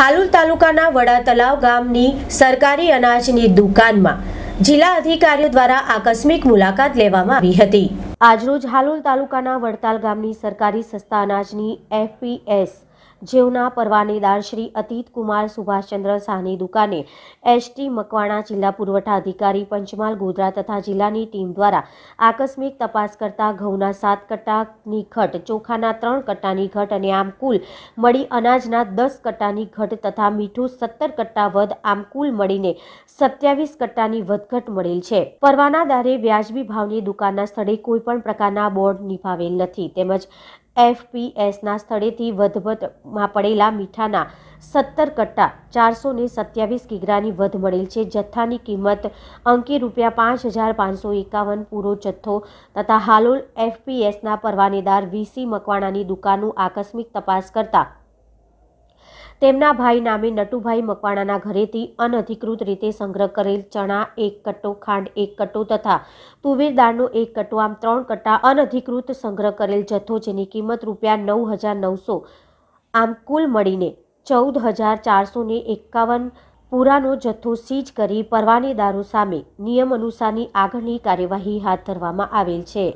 હાલુલ તાલુકાના વડા તલાવ ગામની સરકારી અનાજની દુકાનમાં જિલ્લા અધિકારીઓ દ્વારા આકસ્મિક મુલાકાત લેવામાં આવી હતી. આજરોજ હાલોલ તાલુકાના વડતાલ ગામની સરકારી સસ્તા અનાજની એફપીએસ જેવના પરવાનેદાર શ્રી અતીત કુમાર સુભાષચંદ્ર શાહની દુકાને એસટી મકવાણા જિલ્લા પુરવઠા અધિકારી પંચમહાલ ગોધરા તથા જિલ્લાની ટીમ દ્વારા આકસ્મિક તપાસ કરતા ઘઉંના સાત કટ્ટાની ઘટ, ચોખાના ત્રણ કટ્ટાની ઘટ અને આમ કુલ મળી અનાજના દસ કટ્ટાની ઘટ તથા મીઠું સત્તર કટ્ટા વધ આમ કુલ મળીને સત્યાવીસ કટ્ટાની વધઘટ મળેલ છે. પરવાનાદારે વ્યાજબી ભાવની દુકાનના સ્થળે કોઈપણ પ્રકારના બોર્ડ નિભાવેલ નથી. તેમજ એફપીએસના સ્થળેથી વધઘટમાં પડેલા મીઠાના સત્તર કટ્ટા ચારસો ને સત્યાવીસ કિગ્રાની વધ મળેલ છે. જથ્થાની કિંમત અંકે રૂપિયા પાંચ હજાર પાંચસો એકાવન પૂરો જથ્થો તથા હાલોલ એફપીએસના પરવાનેદાર વીસી મકવાણાની દુકાનનું આકસ્મિક તપાસ કરતા તેમના ભાઈ નામે નટુભાઈ મકવાણાના ઘરેથી અનધિકૃત રીતે સંગ્રહ કરેલ ચણા, એક કટ્ટો ખાંડ, એક કટ્ટો તથા તુવેર દાળનો એક કટ્ટો, આમ ત્રણ કટ્ટા અનધિકૃત સંગ્રહ કરેલ જથ્થો જેની કિંમત રૂપિયા નવ હજાર નવસો, આમ કુલ મળીને ચૌદ હજાર ચારસો એકાવન પૂરાનો જથ્થો સીઝ કરી પરવાનેદારો સામે નિયમ અનુસારની આગળની કાર્યવાહી હાથ ધરવામાં આવેલ છે.